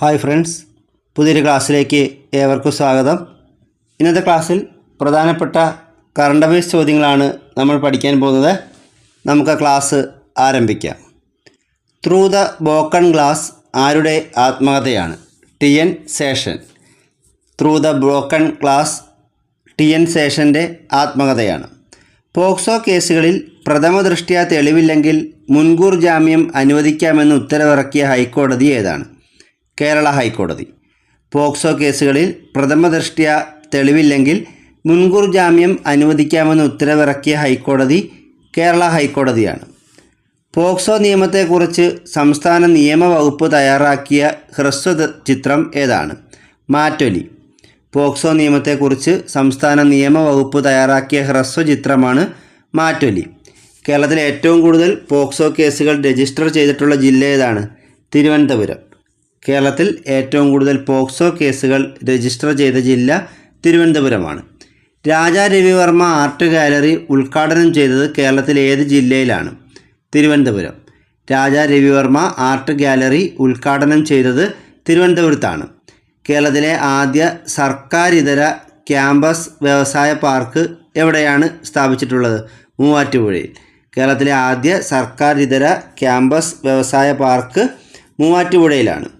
Hi friends പുതിയൊരു ക്ലാസ്സിലേക്ക് ഏവർക്കും സ്വാഗതം. ഇന്നത്തെ ക്ലാസ്സിൽ പ്രധാനപ്പെട്ട കറണ്ട് അഫയേഴ്സ് ചോദ്യങ്ങളാണ് നമ്മൾ പഠിക്കാൻ പോകുന്നത്. നമുക്ക് ക്ലാസ് ആരംഭിക്കാം. ത്രൂ ദ ബോക്കൺ ഗ്ലാസ് ആരുടെ ആത്മകഥയാണ്? T N Seshan through the broken glass T N ശേഷന്റെ ആത്മകഥയാണ്. പോക്സോ കേസുകളിൽ പ്രഥമ ദൃഷ്ട്യാ തെളിവില്ലെങ്കിൽ മുൻകൂർ ജാമ്യം അനുവദിക്കാമെന്ന് ഉത്തരവിറക്കിയ ഹൈക്കോടതി ഏതാണ്? കേരള ഹൈക്കോടതി. പോക്സോ കേസുകളിൽ പ്രഥമ ദൃഷ്ട്യാ തെളിവില്ലെങ്കിൽ മുൻകൂർ ജാമ്യം അനുവദിക്കാമെന്ന് ഉത്തരവിറക്കിയ ഹൈക്കോടതി കേരള ഹൈക്കോടതിയാണ്. പോക്സോ നിയമത്തെക്കുറിച്ച് സംസ്ഥാന നിയമവകുപ്പ് തയ്യാറാക്കിയ ഹ്രസ്വ ചിത്രം ഏതാണ്? മാറ്റൊലി. പോക്സോ നിയമത്തെക്കുറിച്ച് സംസ്ഥാന നിയമവകുപ്പ് തയ്യാറാക്കിയ ഹ്രസ്വ ചിത്രമാണ് മാറ്റൊലി. കേരളത്തിലെ ഏറ്റവും കൂടുതൽ പോക്സോ കേസുകൾ രജിസ്റ്റർ ചെയ്തിട്ടുള്ള ജില്ല ഏതാണ്? തിരുവനന്തപുരം. കേരളത്തിൽ ഏറ്റവും കൂടുതൽ പോക്സോ കേസുകൾ രജിസ്റ്റർ ചെയ്ത ജില്ല തിരുവനന്തപുരമാണ്. രാജാ രവിവർമ്മ ആർട്ട് ഗാലറി ഉദ്ഘാടനം ചെയ്തത് കേരളത്തിലെ ഏത് ജില്ലയിലാണ്? തിരുവനന്തപുരം. രാജാ രവിവർമ്മ ആർട്ട് ഗാലറി ഉദ്ഘാടനം ചെയ്തത് തിരുവനന്തപുരത്താണ്. കേരളത്തിലെ ആദ്യ സർക്കാരിതര ക്യാമ്പസ് വ്യവസായ പാർക്ക് എവിടെയാണ് സ്ഥാപിച്ചിട്ടുള്ളത്? മൂവാറ്റുപുഴയിൽ. കേരളത്തിലെ ആദ്യ സർക്കാരിതര ക്യാമ്പസ് വ്യവസായ പാർക്ക് മൂവാറ്റുപുഴയിലാണ്.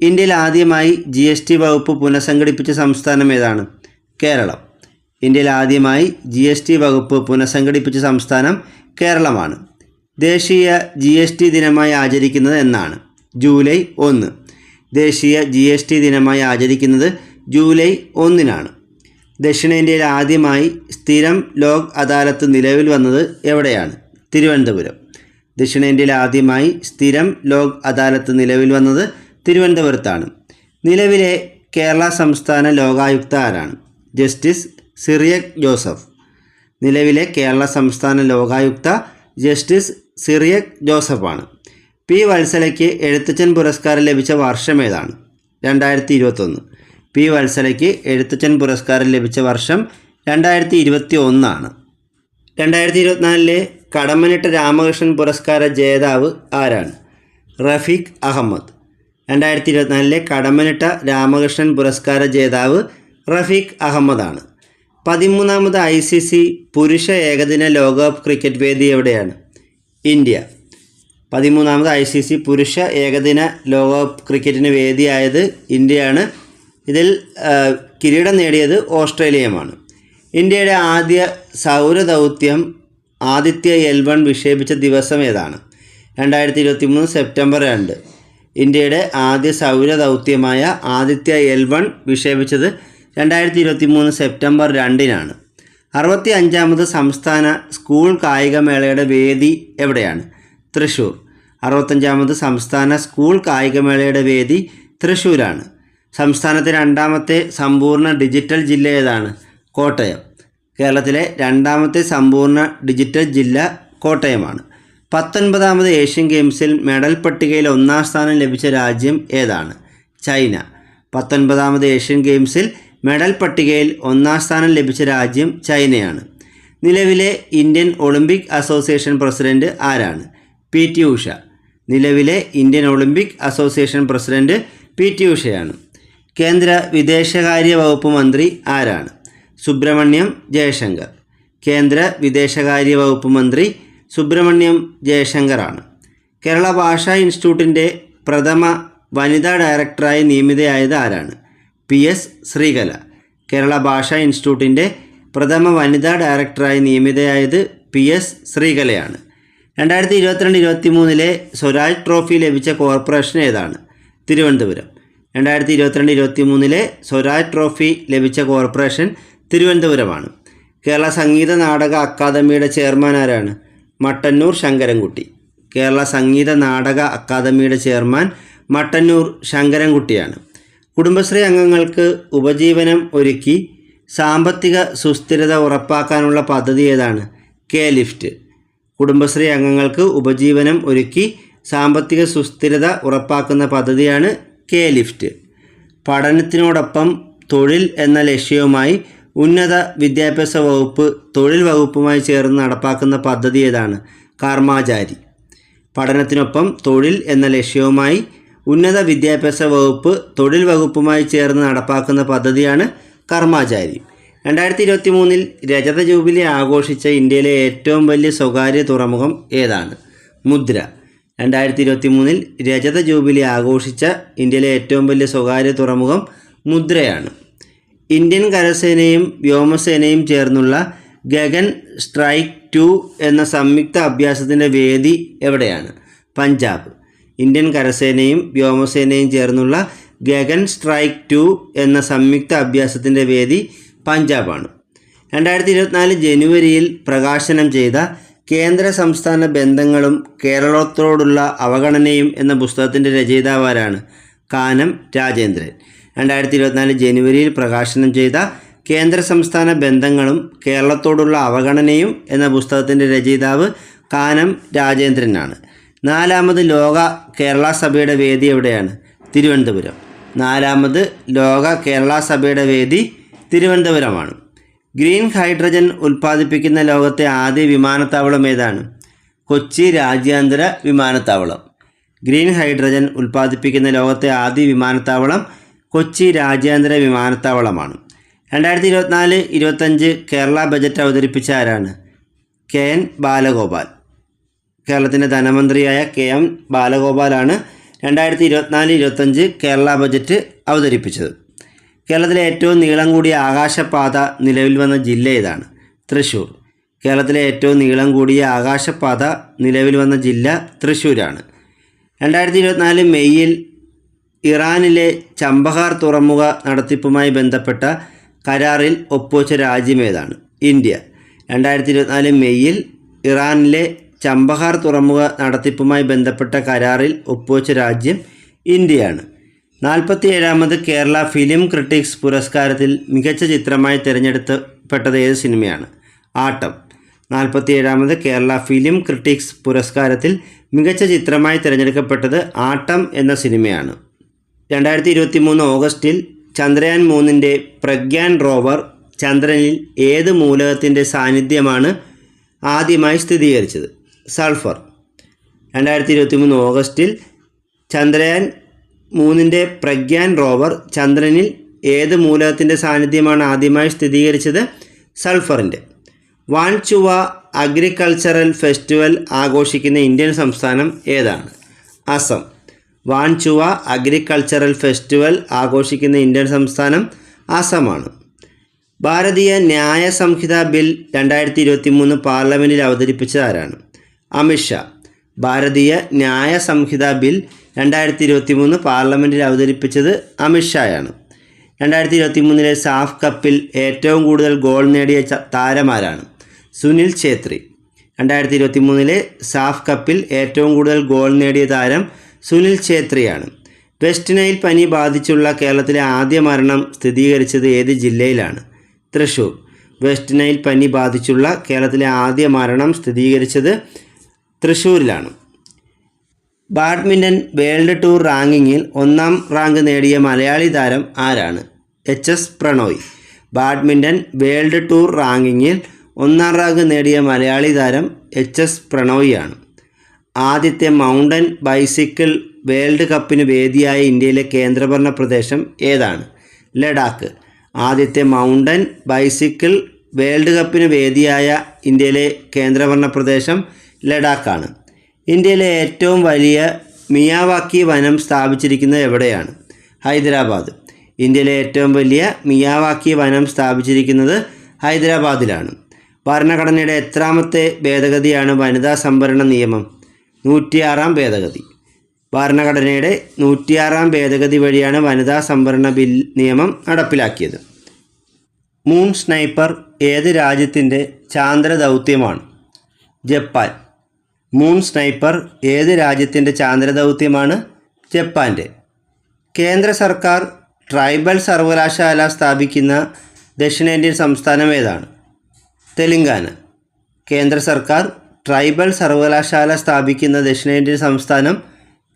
ഇന്ത്യയിൽ ആദ്യമായി ജി എസ് ടി വകുപ്പ് പുനഃസംഘടിപ്പിച്ച സംസ്ഥാനം ഏതാണ്? കേരളം. ഇന്ത്യയിൽ ആദ്യമായി ജി എസ് ടി വകുപ്പ് പുനഃസംഘടിപ്പിച്ച സംസ്ഥാനം കേരളമാണ്. ദേശീയ ജി എസ് ടി ദിനമായി ആചരിക്കുന്നത് എന്നാണ്. ജൂലൈ ഒന്ന്. ദേശീയ ജി എസ് ടി ദിനമായി ആചരിക്കുന്നത് ജൂലൈ ഒന്നിനാണ്. ദക്ഷിണേന്ത്യയിൽ ആദ്യമായി സ്ഥിരം ലോക് അദാലത്ത് നിലവിൽ വന്നത് എവിടെയാണ്? തിരുവനന്തപുരം. ദക്ഷിണേന്ത്യയിൽ ആദ്യമായി സ്ഥിരം ലോക് അദാലത്ത് നിലവിൽ വന്നത് തിരുവനന്തപുരത്താണ്. നിലവിലെ കേരള സംസ്ഥാന ലോകായുക്ത ആരാണ്? ജസ്റ്റിസ് സിറിയക് ജോസഫ്. നിലവിലെ കേരള സംസ്ഥാന ലോകായുക്ത ജസ്റ്റിസ് സിറിയക് ജോസഫാണ്. പി വത്സലയ്ക്ക് എഴുത്തച്ഛൻ പുരസ്കാരം ലഭിച്ച വർഷം ഏതാണ്? രണ്ടായിരത്തി ഇരുപത്തൊന്ന് പി വത്സലയ്ക്ക് എഴുത്തച്ഛൻ പുരസ്കാരം ലഭിച്ച വർഷം രണ്ടായിരത്തി ഇരുപത്തി ഒന്നാണ് രണ്ടായിരത്തി ഇരുപത്തിനാലിലെ കടമ്മനിട്ട രാമകൃഷ്ണൻ പുരസ്കാര ജേതാവ് ആരാണ്? റഫീഖ് അഹമ്മദ്. രണ്ടായിരത്തി ഇരുപത്തിനാലിലെ കടമ്മനിട്ട രാമകൃഷ്ണൻ പുരസ്കാര ജേതാവ് റഫീഖ് അഹമ്മദാണ്. പതിമൂന്നാമത് ഐ സി സി പുരുഷ ഏകദിന ലോകകപ്പ് ക്രിക്കറ്റ് വേദി എവിടെയാണ്? ഇന്ത്യ. പതിമൂന്നാമത് ഐ സി സി പുരുഷ ഏകദിന ലോകകപ്പ് ക്രിക്കറ്റിന് വേദിയായത് ഇന്ത്യയാണ്. ഇതിൽ കിരീടം നേടിയത് ഓസ്ട്രേലിയയുമാണ്. ഇന്ത്യയുടെ ആദ്യ സൗരദൗത്യം ആദിത്യ എൽ വൺ വിക്ഷേപിച്ച ദിവസം ഏതാണ്? രണ്ടായിരത്തി ഇരുപത്തി മൂന്ന് സെപ്റ്റംബർ രണ്ട്. ഇന്ത്യയുടെ ആദ്യ സൗര ദൗത്യമായ ആദിത്യ എൽ വൺ വിക്ഷേപിച്ചത് രണ്ടായിരത്തി ഇരുപത്തി മൂന്ന് സെപ്റ്റംബർ രണ്ടിനാണ്. അറുപത്തി അഞ്ചാമത് സംസ്ഥാന സ്കൂൾ കായികമേളയുടെ വേദി എവിടെയാണ്? തൃശ്ശൂർ അറുപത്തഞ്ചാമത് സംസ്ഥാന സ്കൂൾ കായികമേളയുടെ വേദി തൃശ്ശൂരാണ് സംസ്ഥാനത്തെ രണ്ടാമത്തെ സമ്പൂർണ ഡിജിറ്റൽ ജില്ല ഏതാണ്? കോട്ടയം. കേരളത്തിലെ രണ്ടാമത്തെ സമ്പൂർണ ഡിജിറ്റൽ ജില്ല കോട്ടയമാണ്. പത്തൊൻപതാമത് ഏഷ്യൻ ഗെയിംസിൽ മെഡൽ പട്ടികയിൽ ഒന്നാം സ്ഥാനം ലഭിച്ച രാജ്യം ഏതാണ്? ചൈന. പത്തൊൻപതാമത് ഏഷ്യൻ ഗെയിംസിൽ മെഡൽ പട്ടികയിൽ ഒന്നാം സ്ഥാനം ലഭിച്ച രാജ്യം ചൈനയാണ്. നിലവിലെ ഇന്ത്യൻ ഒളിമ്പിക് അസോസിയേഷൻ പ്രസിഡന്റ് ആരാണ്? പി. ടി. ഉഷ. നിലവിലെ Indian Olympic association president P. T. ഉഷയാണ്. കേന്ദ്ര വിദേശകാര്യ വകുപ്പ് മന്ത്രി ആരാണ്? സുബ്രഹ്മണ്യം ജയശങ്കർ. കേന്ദ്ര വിദേശകാര്യ വകുപ്പ് മന്ത്രി സുബ്രഹ്മണ്യം ജയശങ്കറാണ്. കേരള ഭാഷാ ഇൻസ്റ്റിറ്റ്യൂട്ടിന്റെ പ്രഥമ വനിതാ ഡയറക്ടറായി നിയമിതയായത് ആരാണ്? P S Sreekala. കേരള ഭാഷാ ഇൻസ്റ്റിറ്റ്യൂട്ടിന്റെ പ്രഥമ വനിതാ ഡയറക്ടറായി നിയമിതയായത് പി എസ് ശ്രീകലയാണ്. രണ്ടായിരത്തി ഇരുപത്തിരണ്ട് ഇരുപത്തി മൂന്നിലെ സ്വരാജ് ട്രോഫി ലഭിച്ച കോർപ്പറേഷൻ ഏതാണ്? തിരുവനന്തപുരം. രണ്ടായിരത്തി ഇരുപത്തിരണ്ട് ഇരുപത്തി മൂന്നിലെ സ്വരാജ് ട്രോഫി ലഭിച്ച കോർപ്പറേഷൻ തിരുവനന്തപുരമാണ്. കേരള സംഗീത നാടക അക്കാദമിയുടെ ചെയർമാൻ ആരാണ്? മട്ടന്നൂർ ശങ്കരൻകുട്ടി. കേരള സംഗീത നാടക അക്കാദമിയുടെ ചെയർമാൻ മട്ടന്നൂർ ശങ്കരൻകുട്ടിയാണ്. കുടുംബശ്രീ അംഗങ്ങൾക്ക് ഉപജീവനം ഒരുക്കി സാമ്പത്തിക സുസ്ഥിരത ഉറപ്പാക്കാനുള്ള പദ്ധതി ഏതാണ്? K lift. കുടുംബശ്രീ അംഗങ്ങൾക്ക് ഉപജീവനം ഒരുക്കി സാമ്പത്തിക സുസ്ഥിരത ഉറപ്പാക്കുന്ന പദ്ധതിയാണ് കെ ലിഫ്റ്റ്. പഠനത്തിനോടൊപ്പം തൊഴിൽ എന്ന ലക്ഷ്യവുമായി ഉന്നത വിദ്യാഭ്യാസ വകുപ്പ് തൊഴിൽ വകുപ്പുമായി ചേർന്ന് നടപ്പാക്കുന്ന പദ്ധതി ഏതാണ്? കർമാചാരി. പഠനത്തിനൊപ്പം തൊഴിൽ എന്ന ലക്ഷ്യവുമായി ഉന്നത വിദ്യാഭ്യാസ വകുപ്പ് തൊഴിൽ വകുപ്പുമായി ചേർന്ന് നടപ്പാക്കുന്ന പദ്ധതിയാണ് കർമാചാരി. രണ്ടായിരത്തി ഇരുപത്തി മൂന്നിൽ രജത ജൂബിലി ആഘോഷിച്ച ഇന്ത്യയിലെ ഏറ്റവും വലിയ സ്വകാര്യ തുറമുഖം ഏതാണ്? മുദ്ര. രണ്ടായിരത്തി ഇരുപത്തി മൂന്നിൽ രജത ജൂബിലി ആഘോഷിച്ച ഇന്ത്യയിലെ ഏറ്റവും വലിയ സ്വകാര്യ തുറമുഖം മുദ്രയാണ്. ഇന്ത്യൻ കരസേനയും വ്യോമസേനയും ചേർന്നുള്ള ഗഗൻ സ്ട്രൈക്ക് ടു എന്ന സംയുക്ത അഭ്യാസത്തിന്റെ വേദി എവിടെയാണ്? പഞ്ചാബ്. ഇന്ത്യൻ കരസേനയും വ്യോമസേനയും ചേർന്നുള്ള ഗഗൻ സ്ട്രൈക്ക് ടു എന്ന സംയുക്ത അഭ്യാസത്തിന്റെ വേദി പഞ്ചാബാണ്. രണ്ടായിരത്തി ഇരുപത്തിനാല് ജനുവരിയിൽ പ്രകാശനം ചെയ്ത കേന്ദ്ര സംസ്ഥാന ബന്ധങ്ങളും കേരളത്തോടുള്ള അവഗണനയും എന്ന പുസ്തകത്തിന്റെ രചയിതാവാരാണ് കാനം രാജേന്ദ്രൻ. രണ്ടായിരത്തി ഇരുപത്തിനാല് ജനുവരിയിൽ പ്രകാശനം ചെയ്ത കേന്ദ്ര സംസ്ഥാന ബന്ധങ്ങളും കേരളത്തോടുള്ള അവഗണനയും എന്ന പുസ്തകത്തിന്റെ രചയിതാവ് കാനം രാജേന്ദ്രനാണ്. നാലാമത് ലോക കേരള സഭയുടെ വേദി എവിടെയാണ്? തിരുവനന്തപുരം. നാലാമത് ലോക കേരള സഭയുടെ വേദി തിരുവനന്തപുരമാണ്. ഗ്രീൻ ഹൈഡ്രജൻ ഉൽപ്പാദിപ്പിക്കുന്ന ലോകത്തെ ആദ്യ വിമാനത്താവളം ഏതാണ്? കൊച്ചി രാജ്യാന്തര വിമാനത്താവളം. ഗ്രീൻ ഹൈഡ്രജൻ ഉൽപ്പാദിപ്പിക്കുന്ന ലോകത്തെ ആദ്യ വിമാനത്താവളം കൊച്ചി രാജ്യാന്തര വിമാനത്താവളമാണ്. രണ്ടായിരത്തി ഇരുപത്തിനാല് ഇരുപത്തഞ്ച് കേരള ബജറ്റ് അവതരിപ്പിച്ച ആരാണ്? K N Balagopal. കേരളത്തിന്റെ ധനമന്ത്രിയായ കെ എം ബാലഗോപാലാണ് രണ്ടായിരത്തി ഇരുപത്തിനാല് ഇരുപത്തഞ്ച് കേരള ബജറ്റ് അവതരിപ്പിച്ചത്. കേരളത്തിലെ ഏറ്റവും നീളം കൂടിയ ആകാശപാത നിലവിൽ വന്ന ജില്ല ഏതാണ്? തൃശ്ശൂർ കേരളത്തിലെ ഏറ്റവും നീളം കൂടിയ ആകാശപാത നിലവിൽ വന്ന ജില്ല തൃശ്ശൂരാണ് രണ്ടായിരത്തി ഇരുപത്തിനാല് മെയ്യിൽ ഇറാനിലെ ചമ്പഹാർ തുറമുഖ നടത്തിപ്പുമായി ബന്ധപ്പെട്ട കരാറിൽ ഒപ്പുവച്ച രാജ്യമേതാണ് ഇന്ത്യ. രണ്ടായിരത്തി ഇരുപത്തിനാല് മെയ്യിൽ ഇറാനിലെ ചമ്പഹാർ തുറമുഖ നടത്തിപ്പുമായി ബന്ധപ്പെട്ട കരാറിൽ ഒപ്പുവച്ച രാജ്യം ഇന്ത്യയാണ്. നാൽപ്പത്തി ഏഴാമത് കേരള ഫിലിം ക്രിട്ടിക്സ് പുരസ്കാരത്തിൽ മികച്ച ചിത്രമായി തിരഞ്ഞെടുക്കപ്പെട്ടത് ഏത് സിനിമയാണ്? ആട്ടം. നാൽപ്പത്തി ഏഴാമത് കേരള ഫിലിം ക്രിട്ടിക്സ് പുരസ്കാരത്തിൽ മികച്ച ചിത്രമായി തിരഞ്ഞെടുക്കപ്പെട്ടത് ആട്ടം എന്ന സിനിമയാണ്. രണ്ടായിരത്തി ഇരുപത്തി മൂന്ന് ഓഗസ്റ്റിൽ ചന്ദ്രയാൻ മൂന്നിന്റെ പ്രഗ്യാൻ റോവർ ചന്ദ്രനിൽ ഏത് മൂലകത്തിന്റെ സാന്നിധ്യമാണ് ആദ്യമായി സ്ഥിരീകരിച്ചത് സൾഫർ. രണ്ടായിരത്തി ഇരുപത്തി മൂന്ന് ഓഗസ്റ്റിൽ ചന്ദ്രയാൻ മൂന്നിന്റെ പ്രഗ്യാൻ റോവർ ചന്ദ്രനിൽ ഏത് മൂലകത്തിന്റെ സാന്നിധ്യമാണ് ആദ്യമായി സ്ഥിരീകരിച്ചത് സൾഫറിന്റെ. വാൻചുവ അഗ്രികൾച്ചറൽ ഫെസ്റ്റിവൽ ആഘോഷിക്കുന്ന ഇന്ത്യൻ സംസ്ഥാനം ഏതാണ്? അസം. വാൻചുവ അഗ്രികൾച്ചറൽ ഫെസ്റ്റിവൽ ആഘോഷിക്കുന്ന ഇന്ത്യൻ സംസ്ഥാനം അസമാണ് ഭാരതീയ ന്യായ സംഹിത ബിൽ രണ്ടായിരത്തി ഇരുപത്തി മൂന്ന് പാർലമെന്റിൽ അവതരിപ്പിച്ചത് ആരാണ്? അമിത്ഷാ ഭാരതീയ ന്യായ സംഹിത ബിൽ രണ്ടായിരത്തി ഇരുപത്തി മൂന്ന് പാർലമെന്റിൽ അവതരിപ്പിച്ചത് അമിത്ഷായാണ് രണ്ടായിരത്തി ഇരുപത്തി മൂന്നിലെ സാഫ് കപ്പിൽ ഏറ്റവും കൂടുതൽ ഗോൾ നേടിയ താരമാരാണ് സുനിൽ ഛേത്രി. രണ്ടായിരത്തി ഇരുപത്തി മൂന്നിലെ സാഫ് കപ്പിൽ ഏറ്റവും കൂടുതൽ ഗോൾ നേടിയ താരം സുനിൽ ഛേത്രിയാണ്. വെസ്റ്റ് നൈൽ പനി ബാധിച്ചുള്ള കേരളത്തിലെ ആദ്യ മരണം സ്ഥിരീകരിച്ചത് ഏത് ജില്ലയിലാണ്? തൃശൂർ. വെസ്റ്റ് നൈൽ പനി ബാധിച്ചുള്ള കേരളത്തിലെ ആദ്യ മരണം സ്ഥിരീകരിച്ചത് തൃശ്ശൂരിലാണ് ബാഡ്മിന്റൺ വേൾഡ് ടൂർ റാങ്കിങ്ങിൽ ഒന്നാം റാങ്ക് നേടിയ മലയാളി താരം ആരാണ്? H S Prannoy. Badminton world tour റാങ്കിങ്ങിൽ ഒന്നാം റാങ്ക് നേടിയ മലയാളി താരം എച്ച് എസ് പ്രണോയിയാണ്. ആദ്യത്തെ മൗണ്ടൻ ബൈസിക്കിൾ വേൾഡ് കപ്പിന് വേദിയായ ഇന്ത്യയിലെ കേന്ദ്രഭരണ പ്രദേശം ഏതാണ്? ലഡാക്ക്. ആദ്യത്തെ മൗണ്ടൻ ബൈസിക്കിൾ വേൾഡ് കപ്പിന് വേദിയായ ഇന്ത്യയിലെ കേന്ദ്രഭരണ പ്രദേശം ലഡാക്കാണ്. ഇന്ത്യയിലെ ഏറ്റവും വലിയ മിയാവാക്കി വനം സ്ഥാപിച്ചിരിക്കുന്നത് എവിടെയാണ്? ഹൈദരാബാദ്. ഇന്ത്യയിലെ ഏറ്റവും വലിയ മിയാവാക്കി വനം സ്ഥാപിച്ചിരിക്കുന്നത് ഹൈദരാബാദിലാണ്. ഭരണഘടനയുടെ എത്രാമത്തെ ഭേദഗതിയാണ് വനിതാ സംവരണ നിയമം? നൂറ്റിയാറാം ഭേദഗതി. ഭരണഘടനയുടെ നൂറ്റിയാറാം ഭേദഗതി വഴിയാണ് വനിതാ സംവരണ ബിൽ നിയമം നടപ്പിലാക്കിയത്. മൂൺ സ്നൈപ്പർ ഏത് രാജ്യത്തിന്റെ ചാന്ദ്ര ദൗത്യമാണ്? ജപ്പാൻ. മൂൺ സ്നൈപ്പർ ഏത് രാജ്യത്തിന്റെ ചാന്ദ്ര ദൗത്യമാണ്? ജപ്പാന്റെ. കേന്ദ്ര സർക്കാർ ട്രൈബൽ സർവകലാശാല സ്ഥാപിക്കുന്ന ദക്ഷിണേന്ത്യൻ സംസ്ഥാനം ഏതാണ്? തെലങ്കാന. കേന്ദ്ര സർക്കാർ ട്രൈബൽ സർവകലാശാല സ്ഥാപിക്കുന്ന ദക്ഷിണേന്ത്യൻ സംസ്ഥാനം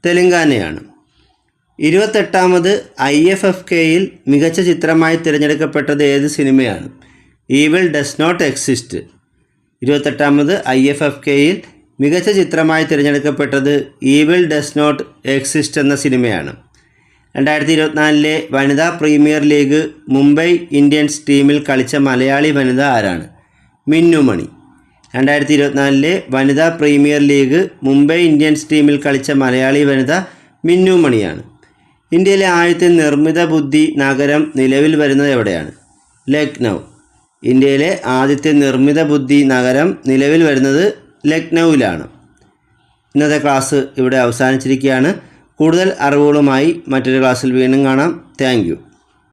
തെലങ്കാനയാണ്. ഇരുപത്തെട്ടാമത് ഐ എഫ് എഫ് കെയിൽ മികച്ച ചിത്രമായി തിരഞ്ഞെടുക്കപ്പെട്ടത് ഏത് സിനിമയാണ്? ഈവിൾ ഡസ് നോട്ട് എക്സിസ്റ്റ് ഇരുപത്തെട്ടാമത് ഐ എഫ് എഫ് കെയിൽ മികച്ച ചിത്രമായി തിരഞ്ഞെടുക്കപ്പെട്ടത് ഈവിൾ ഡസ് നോട്ട് എക്സിസ്റ്റ് എന്ന സിനിമയാണ്. രണ്ടായിരത്തി ഇരുപത്തിനാലിലെ വനിതാ പ്രീമിയർ ലീഗ് മുംബൈ ഇന്ത്യൻസ് ടീമിൽ കളിച്ച മലയാളി വനിത ആരാണ്? മിന്നു മണി രണ്ടായിരത്തി ഇരുപത്തിനാലിലെ വനിതാ പ്രീമിയർ ലീഗ് മുംബൈ ഇന്ത്യൻസ് ടീമിൽ കളിച്ച മലയാളി വനിത മിന്നു മണിയാണ്. ഇന്ത്യയിലെ ആദ്യത്തെ നിർമ്മിത ബുദ്ധി നഗരം നിലവിൽ വരുന്നത് എവിടെയാണ്? ലക്നൗ. ഇന്ത്യയിലെ ആദ്യത്തെ നിർമ്മിത ബുദ്ധി നഗരം നിലവിൽ വരുന്നത് ലക്നൗവിലാണ്. ഇന്നത്തെ ക്ലാസ് ഇവിടെ അവസാനിച്ചിരിക്കുകയാണ്. കൂടുതൽ അറിവുകളുമായി മറ്റൊരു ക്ലാസ്സിൽ വീണ്ടും കാണാം. താങ്ക്